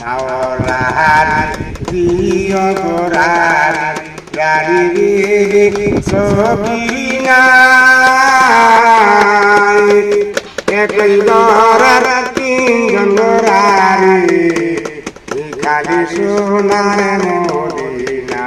মাওলার প্রিয় গোরার গাড়ি রে ছবি নাই। একই গরার তিনজন গোরারে খালি সোনার মদিনা।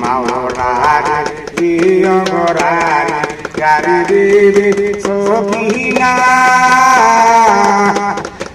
মাওলার প্রিয় গোরার গাড়ি রে ছবি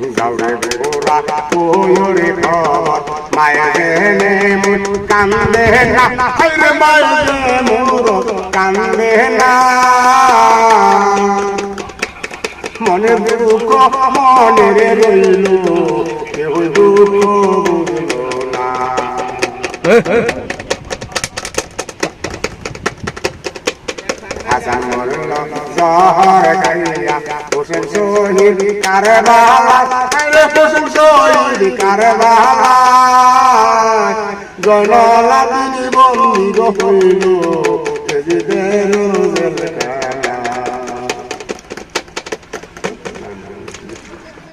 গোরা কান্দে না হাইরে মায়ের মুর কান্দে না মনে দুঃখ মনে রইল কেউ মরল জহর খাইয়া হোসেন শহীদ কারবার হোসেন শহীদ কারবার জলালা বন্দি হইল